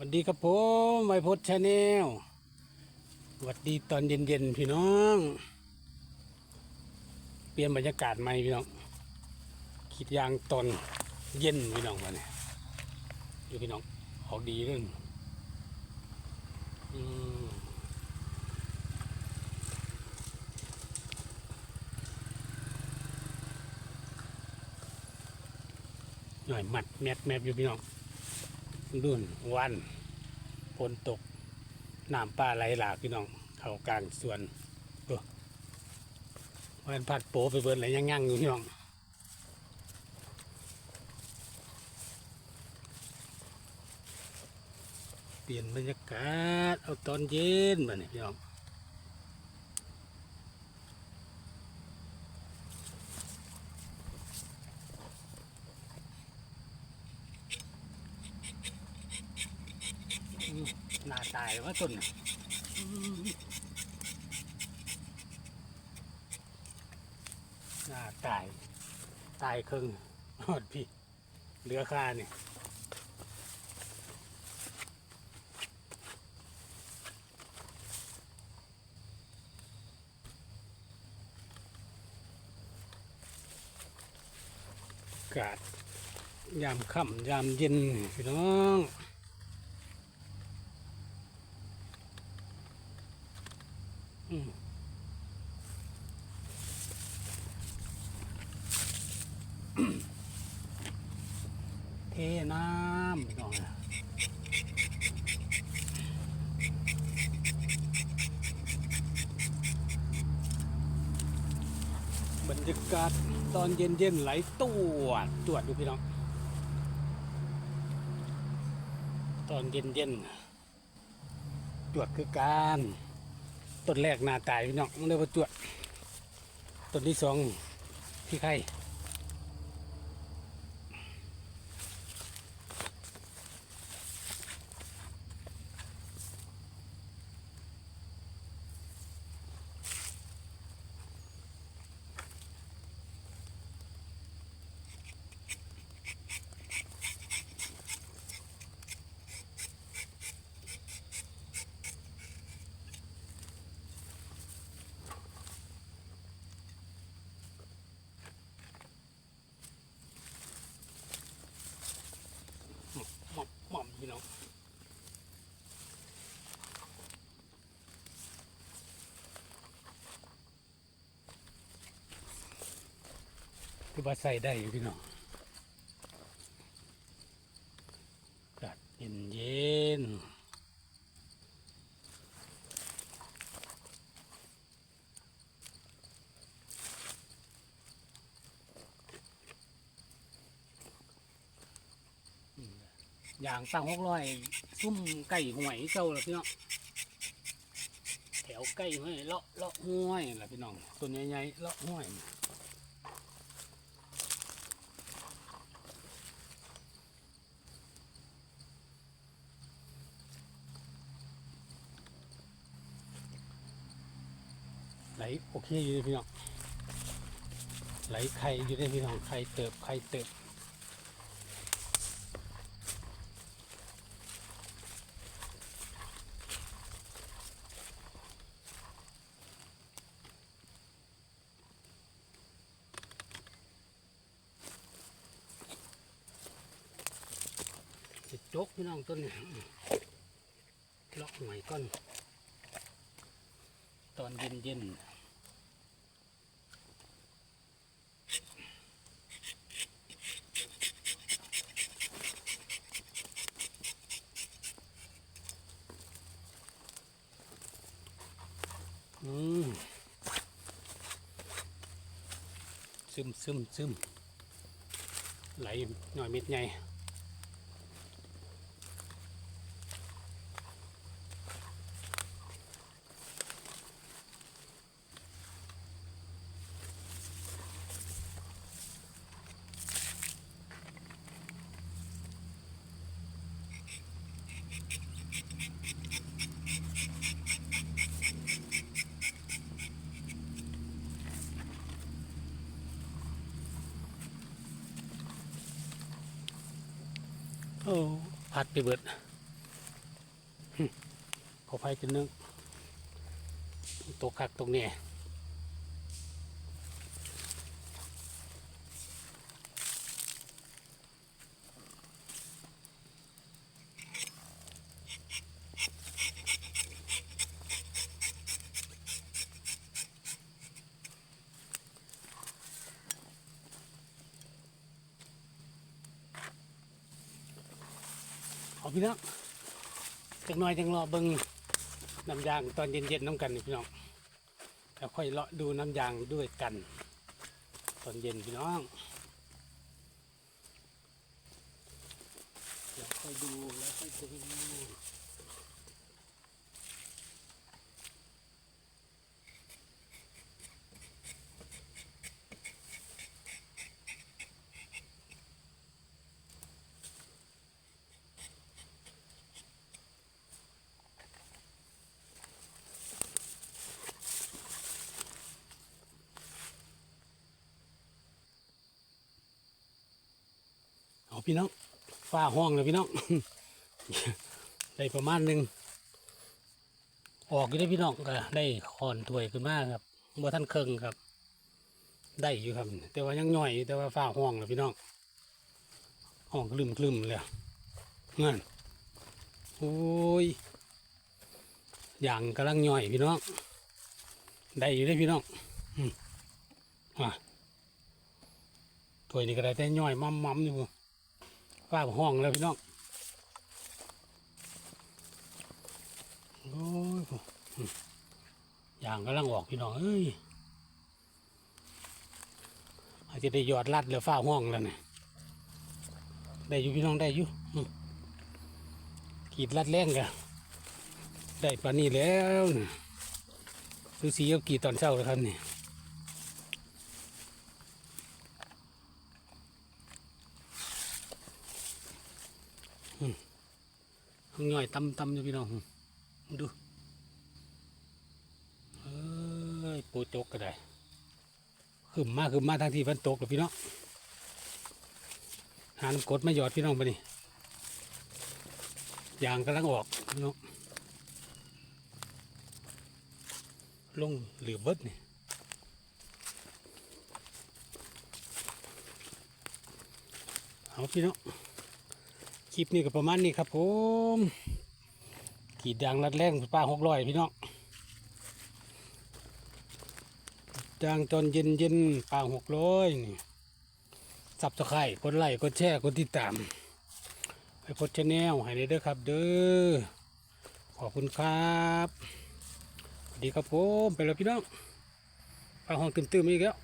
สวัสดีครับผมไวพจน์ชาแนลสวัสดีตอนเย็นๆพี่น้อง เปลี่ยนบรรยากาศใหม่พี่น้องคิดยางตอนเย็นพี่น้องมาเนี่ยดูพี่น้องออกดีเรื่องหน่อยหมัดแมบแมบอยู่พี่น้อง รุ่นวันฝนตกน้ำป่าไหลหลากพี่น้อง เขากลางสวนโอ้วันพัดโปไปเบิร์นอะไรยั่งอยู่พี่น้องเปลี่ยนบรรยากาศเอาตอนเย็นมาเนี่ยพี่น้อง อืม หน้าตายว่าต้นน่ะหน้าตาย ตายครึ่งหอดพี่ เหลือค่าเนี่ยอากาศยามค่ำยามเย็นพี่น้อง อืม เทน้ำพี่น้อนบรรยากาศตอนเย็นๆไหลตวดตวดดูพี่น้อง ตอนเย็นๆตรวจคือการ ต้นแรกหน้าตายพี่น้องมันเลยประจวดต้นที่สองที่ไข่หม่อมหม่อมพี่น้อง คือว่าใส่ได้อยู่พี่น้องกาศเย็นเย็นอย่างตั้งหกร้อยซุ่มไก่หวยเจ้าละพี่น้องแถวไก่ห้วยเลาะเลาะห้วยละพี่น้องต้นใหญ่ๆเลาะห้วย ไหลโอเคอยู่เลยพี่น้องไหลไข่อยู่ได้พี่น้องไข่เติบไข่เติบจะจกพี่น้องต้นนี้เลาะหวยก้อน ตอนเย็นเย็นอืมซึมซึมซึมไหลหน่อยเม็ดใหญ่ อ้พัดไปเบิดขอไฟจนนึงตกคักตรงนี้ เอาพี่น้องจังหน่อยจังรอเบิ้งน้ำยางตอนเย็นๆน้ำกันนี่พี่น้องแล้วค่อยเลาะดูน้ำยางด้วยกัน ตอนเย็นพี่น้องแล้วค่อยดูแล้วค่อยดู พี่น้องฝ้าห้องเลยพี่น้องได้ประมาณหนึ่งออกอยู่ได้พี่น้องก็ได้คอนถวยขึ้นมาครับบ่ท่านเคิงครับ ได้อยู่ครับ แต่ว่ายังหน่อย แต่ว่าฝ้าห้องเลยพี่น้องห้องคลึมคลึมๆเลยเงินโอ้ยอย่างกำลังหน่อยพี่น้องได้อยู่ได้พี่น้องอะถวยนี่ก็ได้แต่หน่อยมั่มมั่มๆอยู่ ฝ้าห้องแล้วพี่น้องโอ้ยอย่างกำลังออกพี่น้องเอ้ยอาจจะได้ยอดลัดแล้วฝ้าห้องแล้วเนี่ยได้อยู่พี่น้องได้อยู่อืมขีดลัดแรงกันได้ปานนี้แล้วดูสีเอากี่ตอนเช้าเลยครับนี่ข้างย่อยตำตำอยู่พี่น้องดูเอ้ยปูจกก็ได้ขึ้นมาขึ้นมาทางที่ฝนตกเลยพี่น้องหาน้ำกรดมาหยอดพี่น้องไปนี่ยางกำลังออกพี่น้องลงเหลือเบิดนี่เอาพี่น้อง ลิปนี้ก็ประมาณนี้ครับผมขีดยางรัดแรงป้าหกร้อยพี่น้องยางจนเย็นเย็นป้าหกร้อยนี่สับตะไคร่กดไลค์กดแชร์กดติดตามไปพดชแนลให้ได้เด้อครับ เด้อขอบคุณครับสวัสดีครับผมไปแล้วพี่น้องป้าห้องตื่มๆอีกแล้ว